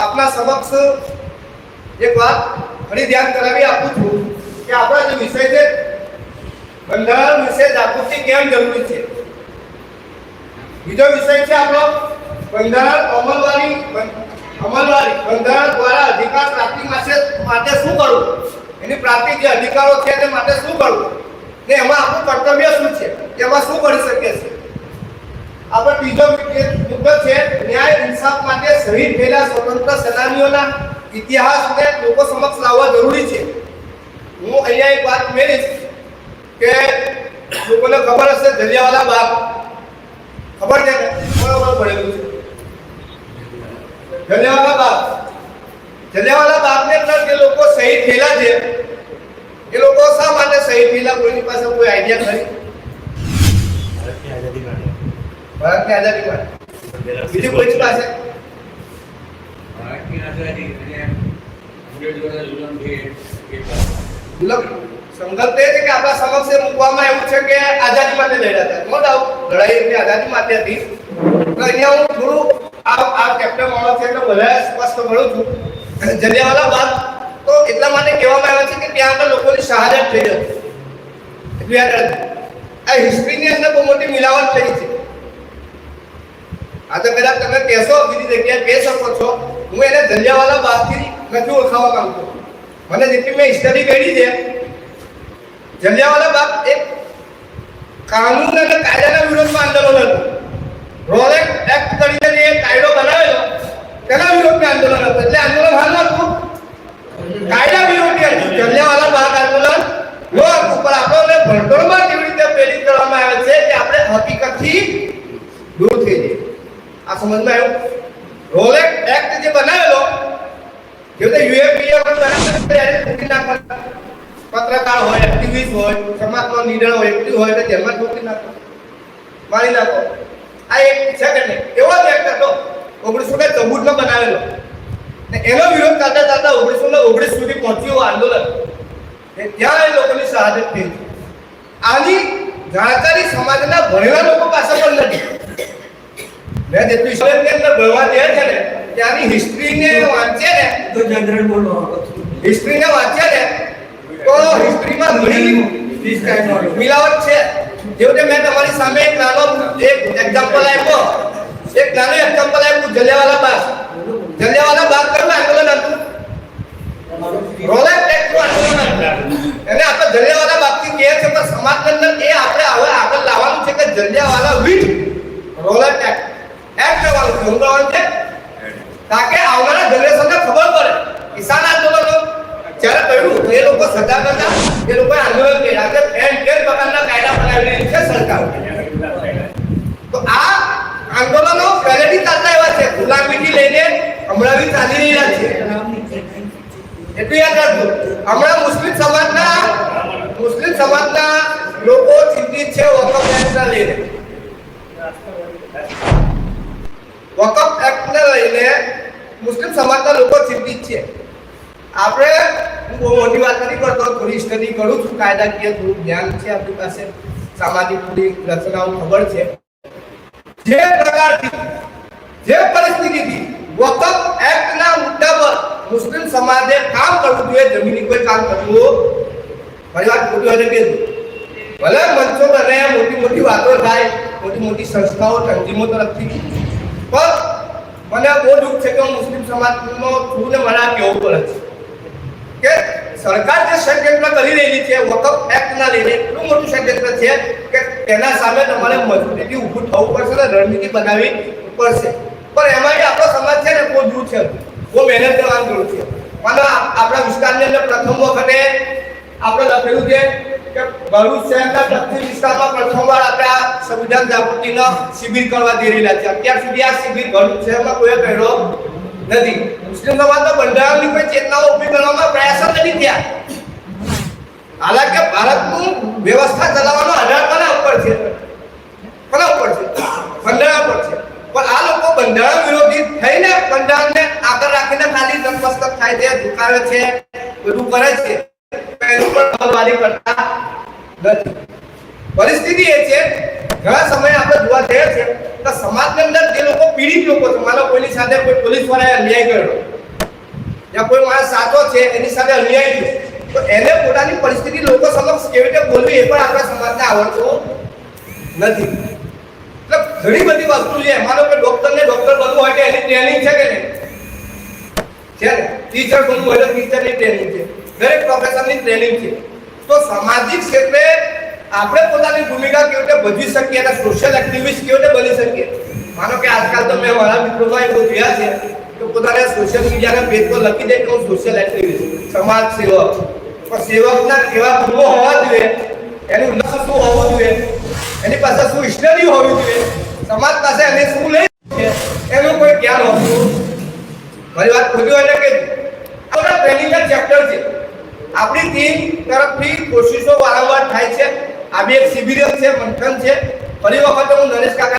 આપના સમક્ષ એક વાત ફરી ધ્યાન કરાવી આપું છું કે આપણા જે વિષય છે, બંધારણ વિશે જાગૃતિ કેમ જરૂરી છે? બીજો વિષય છે આપણો બંધારણ અમલવારી અમલવારી, બંધારણ દ્વારા અધિકાર પ્રાપ્તિ માટે શું કરવું? એની પ્રાપ્તિ જે અધિકારો છે તે માટે શું કરવું? ને એમાં આપણું કર્તવ્ય શું છે? એમાં શું કરી શકીએ છીએ? આપણો ત્રીજો મુદ્દો છે, ન્યાય ઇન્સાફ માટે શહીદ થયેલા સ્વતંત્ર સેનાનીઓના ઇતિહાસને લોકો સમક્ષ લાવવા જરૂરી છે. હું અહીંયા એક વાત મેળવીશ કે લોકોને ખબર હશે જલિયાવાલા બાગ. ખબર છે? બરોબર પડેલું છે. જલિયાવાલા બાગ. જલિયાવાલા બાપને અંદર જે લોકો શહીદ થયેલા છે, એ લોકો શા માટે શહીદ થયેલા? કોઈની પાસે કોઈ આઈડિયા ખરી? ભારતની આઝાદી માટે બીજું કોઈ પાસે? સંઘર્ષ તો એ છે કે આપણા સમક્ષ મૂકવામાં એવું છે કે આઝાદી માટે લડ્યા હતા. નો ડાઉટ લડાઈ એમની આઝાદી માટે હતી. તો અહીંયા હું થોડું આ આ ચેપ્ટર વાળો છે એટલે બધા સ્પષ્ટ મળું છું. જલિયાવાલા બાદ તો એટલા માટે કહેવામાં આવે છે કે ત્યાં આગળ લોકોની શહાદત થઈ હતી. એટલું આ હિસ્ટ્રીની અંદર બહુ મોટી મિલાવટ થઈ છે. આ તો કદાચ તમે કહેશો બીજી જગ્યાએ કહી શકો છો. હું એને જલિયાવાલા બાદથી નથી ઓળખાવા માંગતો. મને જેટલી મેં સ્ટડી કરી છે, જલિયાવાલા બાગ એક કાનૂન અને કાયદાના વિરોધમાં આંદોલન હતું. રોલેક એક્ટ તરીકે જે કાયદો બનાવેલો, તેના વિરોધમાં આંદોલન હતું. એટલે આંદોલન હાલ નતું કાયદા વિરોધી હતું. જલિયાવાલા બાગ આંદોલન નો હતું પણ આપણને ભણતરમાં કેવી રીતે પ્રેરિત કરવામાં આવે છે કે આપણે હકીકતથી આ સમજમાં આવ્યું? રોલેક એક્ટ જે બનાવેલો જે રીતે યુએપીએ પત્રકાર હોય એક્ટિવિસ્ટ હોય, સમાજનો લીડર હોય એક્ટિવ હોય, તો જેમાં ઠોકી નાખો. મારી નાખો. આ એક છે કે નહીં? એવો જ એક્ટ હતો, ઓગણીસો ને ચૌદમાં બનાવેલો. ને એનો વિરોધ કરતા કરતા ઓગણીસો ને ઓગણીસ સુધી પહોંચ્યું આંદોલન. ને ત્યાં એ લોકોની શહાદત થઈ આની જાણકારી સમાજના ભણેલા લોકો પાસે મેં જેટલું કે અંદર ભણવા દે છે ને ત્યાંની હિસ્ટ્રીને વાંચે ને તો જનરલ બોલો હિસ્ટ્રીને વાંચે ને તો હિસ્ટ્રીમાં ઘણી મિલાવટ છે. જેવું કે મેં તમારી સામે એક નાનો એક એક્ઝામ્પલ આપ્યો. એક નાનો એક્ઝામ્પલ આપ્યું જલિયાવાલા બાગ. જલિયાવાલા બાગ કયું આંદોલન હતું રોલેટ એક્ટનું આંદોલન હતું એને આપણે જલિયાવાલા બાગથી કહે છે પણ સમાજની અંદર એ આપણે હવે આગળ લાવવાનું છે કે જલિયાવાલા વિથ રોલેટ એક્ટ લેવાનું છે? તાકે જનરેશનને ખબર પડે. કિસાન આંદોલન જ્યારે કર્યું એ લોકો સજા કરતા, એ લોકો આંદોલન કર્યા. ફેર પ્રકારના કાયદા બનાવી છે સરકાર. તો આ આંદોલનો પહેલેથી ચાલતા એવા છે. ગુલામીથી લઈને હમણાં બી ચાલી રહ્યા છે. એટલું યાદ રાખજો. હમણાં મુસ્લિમ સમાજના મુસ્લિમ સમાજના લોકો ચિંતિત છે વખત લઈને. વકફ એક્ટને લઈને મુસ્લિમ સમાજના લોકો ચિંતિત છે. આપણે, હું બહુ મોટી વાત નથી કરતો, થોડી સ્ટડી કરું છું, કાયદાકીય થોડું જ્ઞાન છે આપણી પાસે, સામાજિક થોડી રચનાઓ ખબર છે. જે પ્રકારથી, જે પરિસ્થિતિથી વકફ એક્ટના મુદ્દા પર મુસ્લિમ સમાજે કામ કરવું જોઈએ જમીની કોઈ કામ કરવું મારી વાત ખોટી હોય તો ભલે મંચો બને મોટી મોટી વાતો થાય મોટી મોટી સંસ્થાઓ, તંજીમો તરફથી મને બહુ દુઃખ છે કે મુસ્લિમ સમાજનો છું ને મને આ કહેવું પડે છે કે સરકાર જે ષડયંત્ર કરી રહેલી છે, વકફ એક્ટના લઈને એટલું મોટું ષડયંત્ર છે કે તેના સામે તમારે મજબૂતીથી ઊભું થવું પડશે અને રણનીતિ બનાવવી પડશે. પણ એમાં આપણો સમાજ છે ને બહુ દૂર છે. બહુ મહેનત કરવાની જરૂર છે. મને આપણા વિસ્તારની અંદર પ્રથમ વખતે આપણે લખેલું છે કે ભરૂચ શહેરના દક્ષિણ વિસ્તારમાં પ્રથમવાર આપણે આ સંવિધાન જાગૃતિનો શિબિર કરવા જઈ રહેલા છે. અત્યાર સુધી આ શિબિર ભરૂચ શહેરમાં કોઈએ કર્યો નથી. મુસ્લિમ સમાજના બંધારણની કોઈ ચેતનાઓ ઊભી કરવામાં પ્રયાસો નથી થયા. હાલાકે ભારતનું વ્યવસ્થા ચલાવવાનો આધાર કોના ઉપર છે કોના ઉપર છે બંધારણ પર છે પણ આ લોકો બંધારણ વિરોધી થઈને બંધારણને આગળ રાખીને ખાલી નતમસ્તક થાય છે ઝુકાવે છે બધું કરે છે પરિસ્થિતિ એ છે, ઘણા સમય આપણે જોવા જઈએ છે તો સમાજની અંદર જે લોકો પીડિત લોકો છે, માનો કોઈની સાથે કોઈ પોલીસ વાળાએ અન્યાય કર્યો, યા કોઈ માણસ સાચો છે, એની સાથે અન્યાય થયો, તો એને પોતાની પરિસ્થિતિ લોકો સમક્ષ કેવી રીતે બોલવી એ પણ આપણા સમાજને આવડતું નથી. એટલે ઘણી બધી વસ્તુ છે માનો કે ડોક્ટરને ડોક્ટર બનવું હોય કે એની ટ્રેનિંગ છે કે નહીં? છે ટીચર બનવું હોય તો ટીચરની ટ્રેનિંગ છે. દરેક પ્રોફેશનની ટ્રેનિંગ છે. તો સામાજિક ક્ષેત્રે આપણે પોતાની ભૂમિકા કેવી રીતે ભજવી શકીએ અને સોશિયલ એક્ટિવિસ્ટ કેવી રીતે બની શકીએ? માનો કે આજકાલ તો મેં મારા મિત્રોમાં એવું જોયા છે કે પોતાને સોશિયલ મીડિયાના પેજ પર લખી દે કે હું સોશિયલ એક્ટિવિસ્ટ સમાજ સેવક પણ સેવકના કેવા ગુણો હોવા જોઈએ, એનું લક્ષ્ય શું હોવું જોઈએ? એની પાસે શું હિસ્ટરી હોવી જોઈએ? સમાજ પાસે એને શું લઈ એનું કોઈ જ્ઞાન હોવું મારી વાત ખોટી હોય એટલે કે આપણા ટ્રેનિંગના ચેપ્ટર છે. આપણી ટીમ તરફથી કોશિશો વારંવાર થાય છે. આ બી એક શિબિર છે, મંથન છે. ફરી વખત હું નરેશ કાકા